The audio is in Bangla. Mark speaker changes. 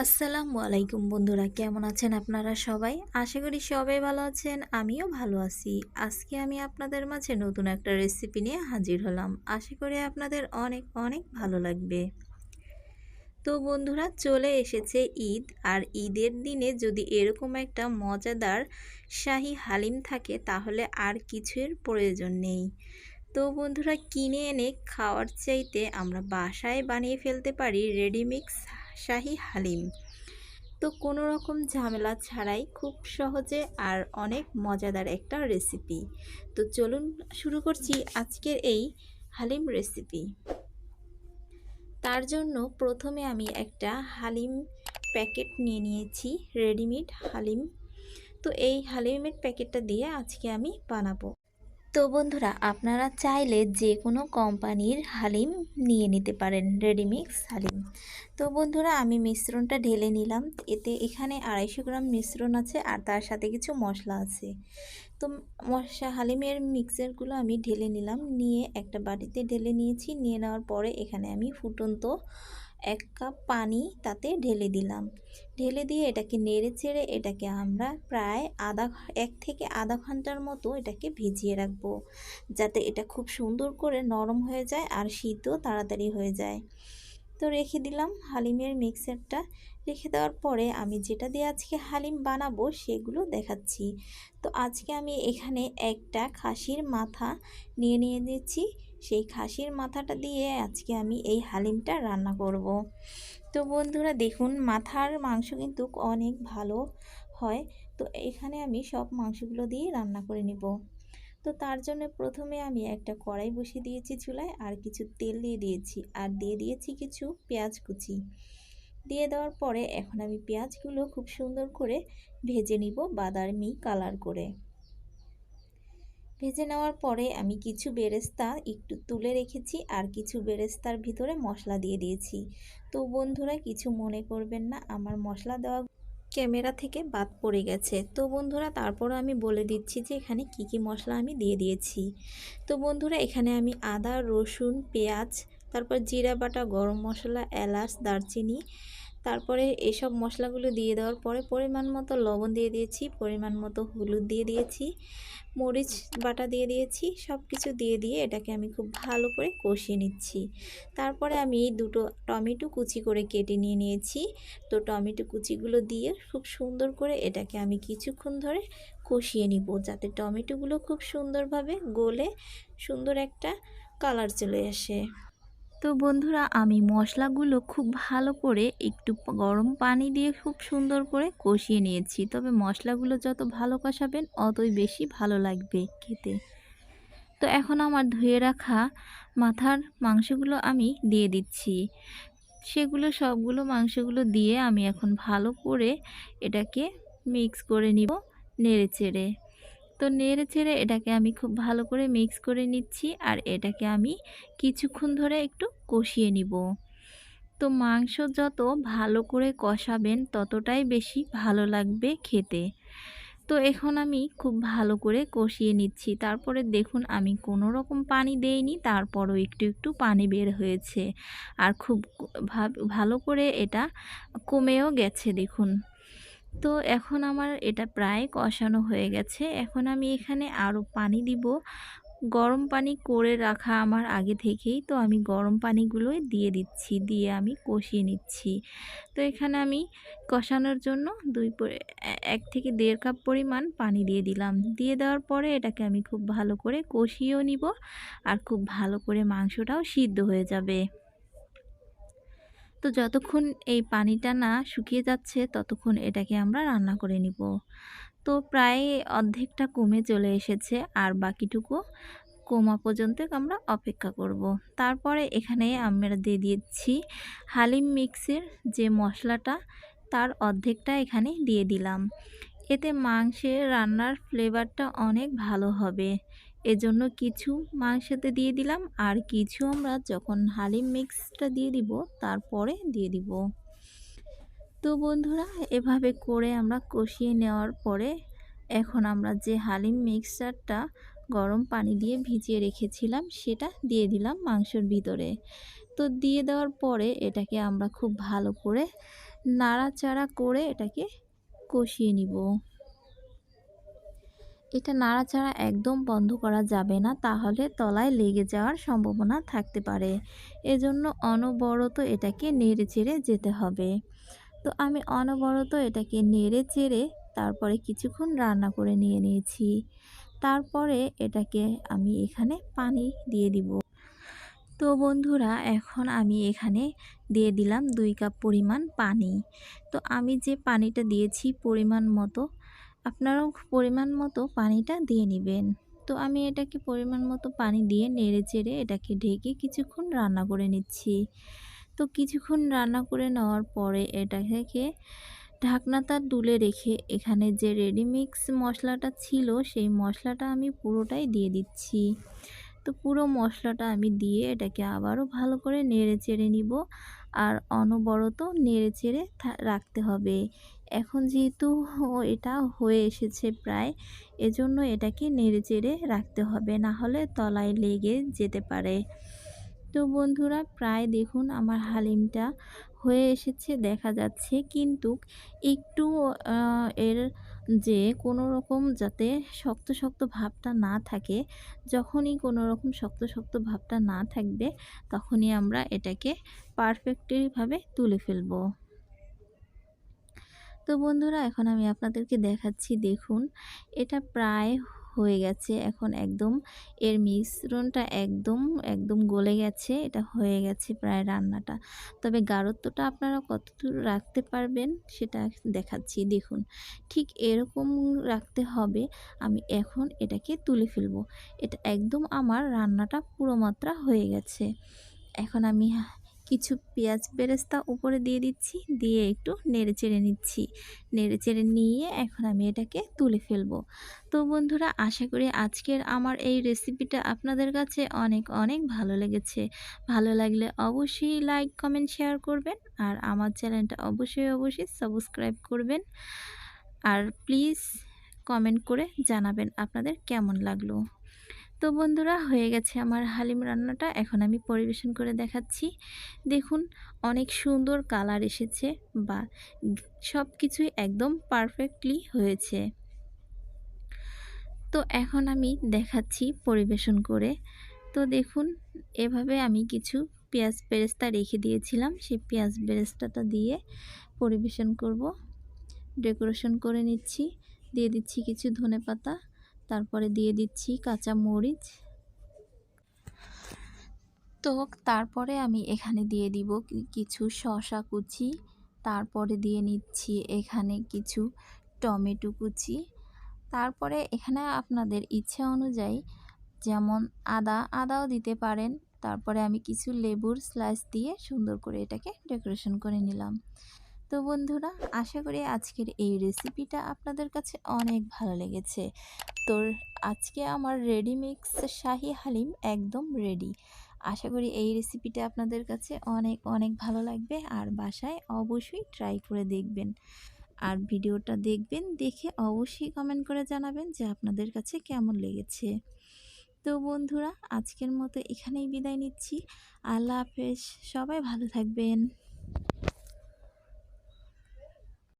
Speaker 1: আসসালামু আলাইকুম বন্ধুরা, কেমন আছেন আপনারা সবাই? আশা করি সবাই ভালো আছেন, আমিও ভালো আছি। আজকে আমি আপনাদের মাঝে নতুন একটা রেসিপি নিয়ে হাজির হলাম। আশা করি আপনাদের অনেক অনেক ভালো লাগবে। তো বন্ধুরা, চলে এসেছে ঈদ, আর ঈদের দিনে যদি এরকম একটা মজাদার শাহি হালিম থাকে, তাহলে আর কিছুর প্রয়োজন নেই। তো বন্ধুরা, কিনে এনে খাওয়ার চাইতে আমরা বাসায় বানিয়ে ফেলতে পারি রেডিমিক্স শাহি হালিম। তো কোনো রকম ঝামেলা ছাড়াই খুব সহজে আর অনেক মজাদার একটা রেসিপি তো চলুন শুরু করছি আজকের এই হালিম রেসিপি তার জন্য প্রথমে আমি একটা হালিম প্যাকেট নিয়ে নিয়েছি রেডিমেড হালিম। তো এই হালিমের প্যাকেটটা দিয়ে আজকে আমি বানাবো। তো বন্ধুরা, আপনারা চাইলে যে কোনো কোম্পানির হালিম নিয়ে নিতে পারেন রেডিমিক্স হালিম। তো বন্ধুরা, আমি মিশ্রণটা ঢেলে নিলাম। এতে এখানে আড়াইশো গ্রাম মিশ্রণ আছে আর তার সাথে কিছু মশলা আছে। তো মশলা হালিমের মিক্সারগুলো আমি ঢেলে নিলাম। নিয়ে একটা বাটিতে ঢেলে নিয়েছি। নিয়ে নেওয়ার পরে এখানে আমি ফুটন্ত এক কাপ পানি তাতে ঢেলে দিলাম। ঢেলে দিয়ে এটাকে নেড়ে চেড়ে এটাকে আমরা প্রায় আধা এক থেকে আধা ঘণ্টার মতো এটাকে ভিজিয়ে রাখব, যাতে এটা খুব সুন্দর করে নরম হয়ে যায় আর শীতও তাড়াতাড়ি হয়ে যায়। তো রেখে দিলাম হালিমের মিক্সারটা। রেখে দেওয়ার পরে আমি যেটা দিয়ে আজকে হালিম বানাবো সেগুলো দেখাচ্ছি। তো আজকে আমি এখানে একটা খাসির মাথা নিয়ে নিয়ে দিচ্ছি সেই খাসির মাথাটা দিয়ে আজকে আমি এই হালিমটা রান্না করব। তো বন্ধুরা দেখুন, মাথার মাংস কিন্তু অনেক ভালো হয়। তো এখানে আমি সব মাংসগুলো দিয়ে রান্না করে নিব। তো তার জন্য প্রথমে আমি একটা কড়াই বসিয়ে দিয়েছি চুলায়, আর কিছু তেল দিয়ে দিয়েছি। আর দিয়ে দিয়েছি কিছু পেঁয়াজ কুচি। দিয়ে দেওয়ার পরে এখন আমি পেঁয়াজগুলো খুব সুন্দর করে ভেজে নিব বাদামি কালার করে। ভেজে নেওয়ার পরে আমি কিছু বেরেস্তা একটু তুলে রেখেছি আর কিছু বেরেস্তার ভিতরে মশলা দিয়ে দিয়েছি। তো বন্ধুরা, কিছু মনে করবেন না, আমার মশলা দেওয়া ক্যামেরা থেকে বাদ পড়ে গেছে। তো বন্ধুরা, তারপরও আমি বলে দিচ্ছি যে এখানে কি কি মশলা আমি দিয়ে দিয়েছি। তো বন্ধুরা, এখানে আমি আদা, রসুন, পেঁয়াজ তারপর জিরা বাটা, গরম মশলা, এলাচ, দারচিনি, তারপরে এসব মশলাগুলো দিয়ে দেওয়ার পরে পরিমাণ মতো লবণ দিয়ে দিয়েছি, পরিমাণ মতো হলুদ দিয়ে দিয়েছি, মরিচ বাটা দিয়ে দিয়েছি সব কিছু দিয়ে দিয়ে এটাকে আমি খুব ভালো করে কষিয়ে নিচ্ছি। তারপরে আমি দুটো টমেটো কুচি করে কেটে নিয়ে নিয়েছি। তো টমেটো কুচিগুলো দিয়ে খুব সুন্দর করে এটাকে আমি কিছুক্ষণ ধরে কষিয়ে নিব যাতে টমেটোগুলো খুব সুন্দরভাবে গলে সুন্দর একটা কালার চলে আসে। তো বন্ধুরা, আমি মশলাগুলো খুব ভালো করে একটু গরম পানি দিয়ে খুব সুন্দর করে কষিয়ে নিয়েছি। তবে মশলাগুলো যত ভালো কষাবেন, অতই বেশি ভালো লাগবে খেতে। তো এখন আমার ধুয়ে রাখা মাথার মাংসগুলো আমি দিয়ে দিচ্ছি। সেগুলো, সবগুলো মাংসগুলো দিয়ে আমি এখন ভালো করে এটাকে মিক্স করে নিব নেড়ে চেড়ে। তো নেড়ে ছেড়ে এটাকে আমি খুব ভালো করে মিক্স করে নিচ্ছি আর এটাকে আমি কিছুক্ষণ ধরে একটু কষিয়ে নিব। তো মাংস যত ভালো করে কষাবেন ততটাই বেশি ভালো লাগবে খেতে। তো এখন আমি খুব ভালো করে কষিয়ে নিচ্ছি। তারপরে দেখুন আমি কোনো রকম পানি দেইনি, তারপরও একটু একটু পানি বের হয়েছে। আর খুব ভালো করে এটা কমেও গেছে দেখুন। তো এখন আমার এটা প্রায় কষানো হয়ে গেছে। এখন আমি এখানে আরও পানি দিব। গরম পানি করে রাখা আমার আগে থেকেই। তো আমি গরম পানিগুলোই দিয়ে দিচ্ছি, দিয়ে আমি কষিয়ে নিচ্ছি। তো এখানে আমি কষানোর জন্য দুই এক থেকে দেড় কাপ পরিমাণ পানি দিয়ে দিলাম। দিয়ে দেওয়ার পরে এটাকে আমি খুব ভালো করে কষিয়েও নিব। আর খুব ভালো করে মাংসটাও সিদ্ধ হয়ে যাবে। তো যতক্ষণ এই পানিটা না শুকিয়ে যাচ্ছে, ততক্ষণ এটাকে আমরা রান্না করে নিব। তো প্রায় অর্ধেকটা কমে চলে এসেছে, আর বাকিটুকু কমা পর্যন্ত আমরা অপেক্ষা করব। তারপরে এখানে আমরা দিয়ে দিচ্ছি হালিম মিক্সের যে মশলাটা, তার অর্ধেকটা এখানে দিয়ে দিলাম। এতে মাংসের রান্নার ফ্লেভারটা অনেক ভালো হবে। এজন্য কিছু মাংসতে দিয়ে দিলাম আর কিছু আমরা যখন হালিম মিক্সটা দিয়ে দিব, তারপরে দিয়ে দিব। তো বন্ধুরা, এভাবে করে আমরা কষিয়ে নেওয়ার পরে এখন আমরা যে হালিম মিক্সচারটা গরম পানি দিয়ে ভিজিয়ে রেখেছিলাম, সেটা দিয়ে দিলাম মাংসের ভিতরে। তো দিয়ে দেওয়ার পরে এটাকে আমরা খুব ভালো করে নাড়াচাড়া করে এটাকে কষিয়ে নিব। এটা নাড়াচাড়া একদম বন্ধ করা যাবে না, তাহলে তলায় লেগে যাওয়ার সম্ভাবনা থাকতে পারে। এজন্য অনবরত এটাকে নেড়ে চেড়ে যেতে হবে। তো আমি অনবরত এটাকে নেড়ে চেড়ে তারপরে কিছুক্ষণ রান্না করে নিয়ে নিয়েছি। তারপরে এটাকে আমি এখানে পানি দিয়ে দিব। তো বন্ধুরা, এখন আমি এখানে দিয়ে দিলাম দুই কাপ পরিমাণ পানি। তো আমি যে পানিটা দিয়েছি পরিমাণ মতো আপনারাও পরিমাণ মতো পানিটা দিয়ে নেবেন। তো আমি এটাকে পরিমাণ মতো পানি দিয়ে নেড়ে চেড়ে এটাকে ঢেকে কিছুক্ষণ রান্না করে নিচ্ছি। তো কিছুক্ষণ রান্না করে নেওয়ার পরে এটা থেকে ঢাকনাটা তুলে রেখে এখানে যে রেডিমিক্স মশলাটা ছিল সেই মশলাটা আমি পুরোটাই দিয়ে দিচ্ছি। তো পুরো মশলাটা আমি দিয়ে এটাকে আবারও ভালো করে নেড়ে চেড়ে নিব। আর অনবরত নেড়ে চেড়ে রাখতে হবে। এখন যেহেতু এটা হয়ে এসেছে প্রায়, এজন্য এটাকে নেড়ে চেড়ে রাখতে হবে, না হলে তলায় লেগে যেতে পারে। তো বন্ধুরা, প্রায় দেখুন আমার হালিমটা হয়ে এসেছে, দেখা যাচ্ছে। কিন্তু একটু এর যে কোনো রকম যাতে শক্ত শক্ত ভাবটা না থাকে, যখনই কোনো রকম শক্ত শক্ত ভাবটা না থাকবে, তখনই আমরা এটাকে পারফেক্টলিভাবে তুলে ফেলব। তো বন্ধুরা, এখন আমি আপনাদেরকে দেখাচ্ছি, দেখুন, এটা প্রায় হয়ে গেছে। এখন একদম এর মিশ্রণটা একদম একদম গলে গেছে, এটা হয়ে গেছে প্রায় রান্নাটা। তবে গাঢ়ত্বটা আপনারা কতদূর রাখতে পারবেন সেটা দেখাচ্ছি, দেখুন। ঠিক এরকম রাখতে হবে, আমি এখন এটাকে তুলে ফেলব। এটা একদম আমার রান্নাটা পুরো মাত্রা হয়ে গেছে। এখন আমি কিছু পেঁয়াজ বেরেস্তা উপরে দিয়ে দিচ্ছি, দিয়ে একটু নেড়ে চেড়ে নিচ্ছি। নেড়ে চেড়ে নিয়ে এখন আমি এটাকে তুলে ফেলব। তো বন্ধুরা, আশা করি আজকের আমার এই রেসিপিটা আপনাদের কাছে অনেক অনেক ভালো লেগেছে। ভালো লাগলে অবশ্যই লাইক, কমেন্ট, শেয়ার করবেন আর আমার চ্যানেলটা অবশ্যই অবশ্যই সাবস্ক্রাইব করবেন। আর প্লিজ কমেন্ট করে জানাবেন আপনাদের কেমন লাগল। তো বন্ধুরা, হয়ে গেছে আমার হালিম রান্নাটা। এখন আমি পরিবেশন করে দেখাচ্ছি। দেখুন, অনেক সুন্দর কালার এসেছে বা সব কিছুই একদম পারফেক্টলি হয়েছে। তো এখন আমি দেখাচ্ছি পরিবেশন করে। তো দেখুন, এভাবে আমি কিছু পেঁয়াজ বেরেস্তা রেখে দিয়েছিলাম। সেই পেঁয়াজ বেরেস্তাটা দিয়ে পরিবেশন করব। ডেকোরেশন করে নিচ্ছি। দিয়ে দিচ্ছি কিছু ধনে পাতা তারপরে দিয়ে দিচ্ছি কাঁচা মরিচ। তো তারপরে আমি এখানে দিয়ে দিব কিছু শশা কুচি। তারপরে দিয়ে নিচ্ছি এখানে কিছু টমেটো কুচি। তারপরে এখানে আপনাদের ইচ্ছা অনুযায়ী যেমন আদা, আদাও দিতে পারেন। তারপরে আমি কিছু লেবুর স্লাইস দিয়ে সুন্দর করে এটাকে ডেকোরেশন করে নিলাম। তো বন্ধুরা, আশা করি আজকের এই রেসিপিটা আপনাদের কাছে অনেক ভালো লেগেছে। তো আজকে আমার রেডি মিক্স শাহি হালিম একদম রেডি আশা করি এই রেসিপিটা আপনাদের কাছে অনেক অনেক ভালো লাগবে, আর বাসায় অবশ্যই ট্রাই করে দেখবেন। আর ভিডিওটা দেখবেন, দেখে অবশ্যই কমেন্ট করে জানাবেন যে আপনাদের কাছে কেমন লেগেছে। তো বন্ধুরা, আজকের মতো এখানেই বিদায় নিচ্ছি। আল্লাহ হাফেজ, সবাই ভালো থাকবেন।